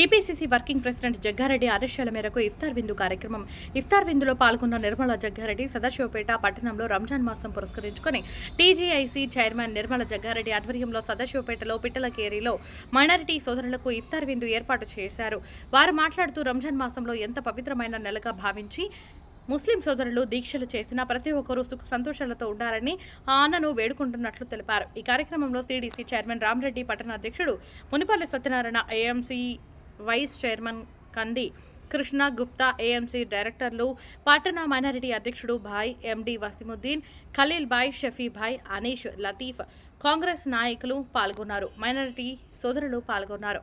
TPCC working president Jaggareddy ఆదేశాల మేరకు ఇఫ్తార్ విందు కార్యక్రమం ఇఫ్తార్ విందులో పాల్గొన్న నిర్మల జగ్గారెడ్డి సదాశివపేట పట్టణంలో రంజాన్ మాసం పురస్కరించుకొని టీజీఐసీ చైర్మన్ నిర్మల జగ్గారెడ్డి ఆధ్వర్యంలో సదాశివపేటలో పిట్టలకేరిలో మైనారిటీ సోదరులకు ఇఫ్తార్ విందు ఏర్పాటు చేశారు. వారు మాట్లాడుతూ రంజాన్ మాసంలో ఎంత పవిత్రమైన నెలగా భావించి ముస్లిం సోదరులు దీక్షలు చేసిన ప్రతి ఒక్కరూ సుఖ సంతోషాలతో ఉండాలని ఆ అన్నను వేడుకుంటున్నట్లు తెలిపారు. ఈ కార్యక్రమంలో సిడిసి చైర్మన్ రామరెడ్డి పట్టణ అధ్యక్షుడు Munipalli Satyanarayana AMC vice chairman Kandi Krishna Gupta AMC డైరెక్టర్లు పట్టణ మైనారిటీ అధ్యక్షుడు భాయ్ ఎండి వసీముద్దీన్ ఖలీల్ భాయ్ షఫీ భాయ్ అనీష్ లతీఫ్ కాంగ్రెస్ నాయకులు పాల్గొన్నారు. మైనారిటీ సోదరులు పాల్గొన్నారు.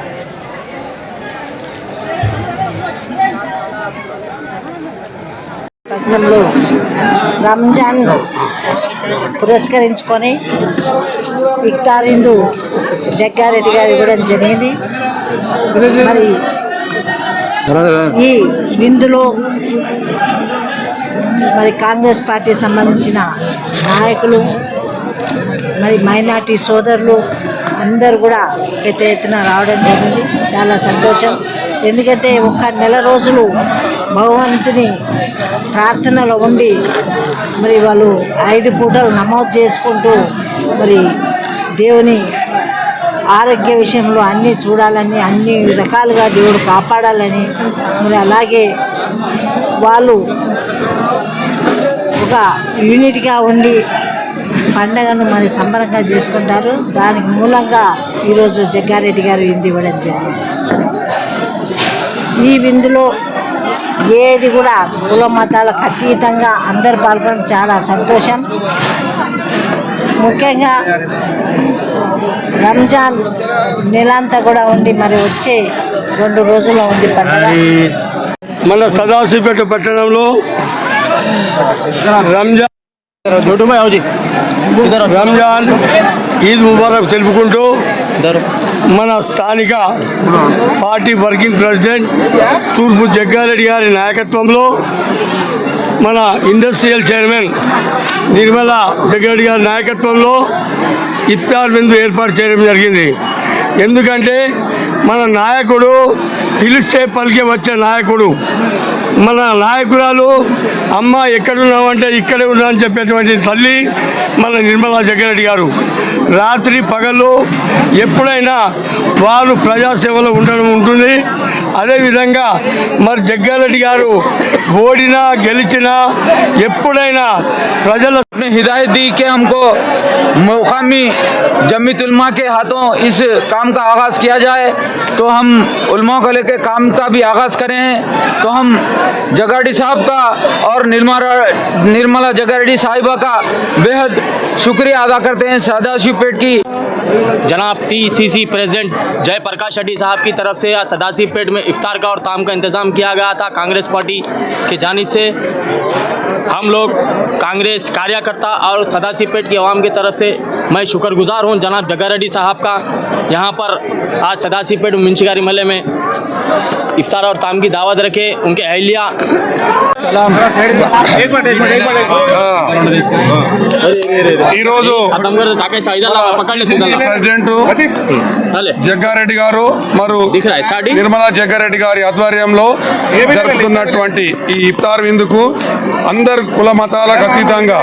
పట్టణంలో రంజాన్ పురస్కరించుకొని ఇక్తారిందు జగ్గారెడ్డి గారు ఇవ్వడం జరిగింది. మరి ఈ విందులో మరి కాంగ్రెస్ పార్టీ సంబంధించిన నాయకులు మరి మైనార్టీ సోదరులు అందరు కూడా పెద్ద ఎత్తున రావడం జరిగింది. చాలా సంతోషం. ఎందుకంటే ఒక నెల రోజులు భగవంతుని ప్రార్థనలో ఉండి మరి వాళ్ళు ఐదు పూటలు నమోదు చేసుకుంటూ మరి దేవుని ఆరోగ్య విషయంలో అన్నీ చూడాలని అన్ని రకాలుగా దేవుడు కాపాడాలని మరి అలాగే వాళ్ళు ఒక యూనిట్గా ఉండి పండగను మరి సంబరంగా చేసుకుంటారు. దానికి మూలంగా ఈరోజు జగ్గారెడ్డి గారు విందు ఇవ్వడం జరిగింది. ఈ విందులో ఏది కూడా కుల మతాలకు అతీతంగా అందరు పాల్గొనడం చాలా సంతోషం. ముఖ్యంగా రంజాన్ నెలంతా కూడా ఉండి మరి వచ్చే రెండు రోజుల్లో ఉంది పండుగ. మన సదాశివపేట పట్టణంలో రంజాన్ రంజాన్ ఈద్ ముబారక్ తెలుపుకుంటూ మన స్థానిక పార్టీ వర్కింగ్ ప్రెసిడెంట్ తూర్పు జగ్గారెడ్డి గారి నాయకత్వంలో మన ఇండస్ట్రియల్ చైర్మన్ నిర్మల జగ్గారెడ్డి గారి నాయకత్వంలో ఇఫ్తార్ బిందు ఏర్పాటు చేయడం జరిగింది. ఎందుకంటే మన నాయకుడు పిలిస్తే పలికే వచ్చే నాయకుడు మన నాయకురాలు అమ్మ ఎక్కడున్నావంటే ఇక్కడే ఉన్నా అని చెప్పేటువంటి తల్లి మన నిర్మలా జగ్గారెడ్డి గారు రాత్రి పగలు ఎప్పుడైనా వారు ప్రజాసేవలో ఉండడం ఉంటుంది అదేవిధంగా మరి జగ్గారెడ్డి గారు ఓడినా గెలిచినా ఎప్పుడైనా ప్రజల ने हिदायत दी कि हमको मुकामी जमीत के हाथों इस काम का आगाज़ किया जाए तो हम उलमा को लेकर काम का भी आगाज़ करें तो हम जगाड़ी साहब का और निर्मला निर्मला जगाड़ी साहिबा का बेहद शुक्रिया अदा करते हैं। सदाशिव पेट की जनाब टीसीसी प्रेसिडेंट जयप्रकाश रेड्डी साहब की तरफ़ से आज सदासी पेट में इफ्तार का और ताम का इंतज़ाम किया गया था कांग्रेस पार्टी की जानब से। हम लोग कांग्रेस कार्यकर्ता और सदासी पेट की आवाम की तरफ़ से मैं शुक्रगुजार हूँ जनाब जग्गा रेड्डी साहब का। यहाँ पर आज सदासी पेट मुंशीगारी महल में इफ्तार और ताम की दावत रखे उनके अहलिया ఈరోజు खत्म कर ताकि इधर ला पकड़ ले सीधा ला। ప్రెసిడెంట్ चले జగ్గారెడ్డి గారు మరియు दिख रहा है साड़ी నిర్మలా జగ్గారెడ్డి గారి ఆధ్వర్యంలో జరుపుతున్నటువంటి ఈ ఇఫ్తార్ విందుకు అందరు కుల మతాలకు అతీతంగా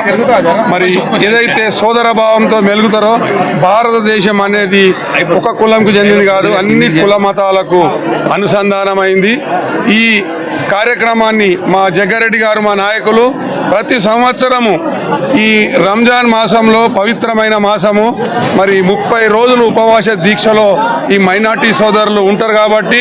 మరి ఏదైతే సోదర భావంతో మెలుగుతారో భారతదేశం అనేది ఒక కులంకు చెందింది కాదు అన్ని కుల మతాలకు అనుసంధానమైంది. ఈ కార్యక్రమాన్ని మా జగ్గారెడ్డి గారు మా నాయకులు ప్రతి సంవత్సరము ఈ రంజాన్ మాసంలో పవిత్రమైన మాసము. మరి ముప్పై రోజులు ఉపవాస దీక్షలో ఈ మైనార్టీ సోదరులు ఉంటారు కాబట్టి